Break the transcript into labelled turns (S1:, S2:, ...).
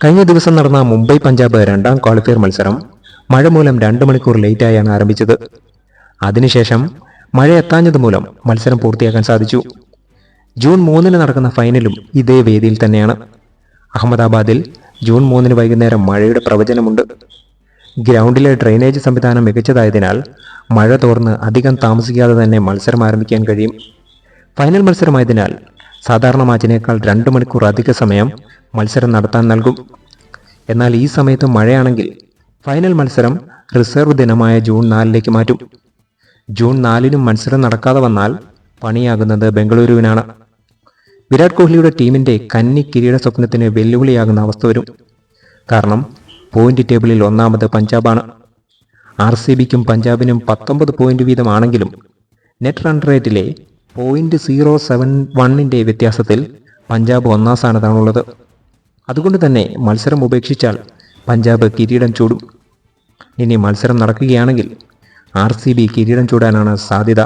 S1: കഴിഞ്ഞ ദിവസം നടന്ന മുംബൈ പഞ്ചാബ് രണ്ടാം ക്വാളിഫയർ മത്സരം മഴ മൂലം രണ്ട് മണിക്കൂർ ലേറ്റായാണ് ആരംഭിച്ചത്. അതിനുശേഷം മഴ എത്താഞ്ഞത് മൂലം മത്സരം പൂർത്തിയാക്കാൻ സാധിച്ചു. ജൂൺ മൂന്നിന് നടക്കുന്ന ഫൈനലും ഇതേ വേദിയിൽ തന്നെയാണ്. അഹമ്മദാബാദിൽ ജൂൺ മൂന്നിന് വൈകുന്നേരം മഴയുടെ പ്രവചനമുണ്ട്. ഗ്രൗണ്ടിലെ ഡ്രെയിനേജ് സംവിധാനം മികച്ചതായതിനാൽ മഴ തോർന്ന് അധികം താമസിക്കാതെ തന്നെ മത്സരം ആരംഭിക്കാൻ കഴിയും. ഫൈനൽ മത്സരമായതിനാൽ സാധാരണ മാച്ചിനേക്കാൾ രണ്ട് മണിക്കൂർ അധിക സമയം മത്സരം നടത്താൻ നൽകും. എന്നാൽ ഈ സമയത്ത് മഴയാണെങ്കിൽ ഫൈനൽ മത്സരം റിസർവ് ദിനമായ ജൂൺ നാലിലേക്ക് മാറ്റും. ജൂൺ നാലിനും മത്സരം നടക്കാതെ വന്നാൽ പണിയാകുന്നത് ബംഗളൂരുവിനാണ്. വിരാട് കോഹ്ലിയുടെ ടീമിന്റെ കന്നി കിരീട സ്വപ്നത്തിന് വെല്ലുവിളിയാകുന്ന അവസ്ഥ വരും. കാരണം പോയിന്റ് ടേബിളിൽ ഒന്നാമത് പഞ്ചാബാണ്. ആർ സി ബിക്കും പഞ്ചാബിനും പത്തൊമ്പത് പോയിന്റ് വീതമാണെങ്കിലും നെറ്റ് റൺ റേറ്റിലെ പോയിന്റ് സീറോ സെവൻ വണ്ണിന്റെ വ്യത്യാസത്തിൽ പഞ്ചാബ് ഒന്നാം സ്ഥാനത്താണുള്ളത്. അതുകൊണ്ട് തന്നെ മത്സരം ഉപേക്ഷിച്ചാൽ പഞ്ചാബ് കിരീടം ചൂടും. ഇനി മത്സരം നടക്കുകയാണെങ്കിൽ ആർ സി ബി കിരീടം ചൂടാനാണ് സാധ്യത.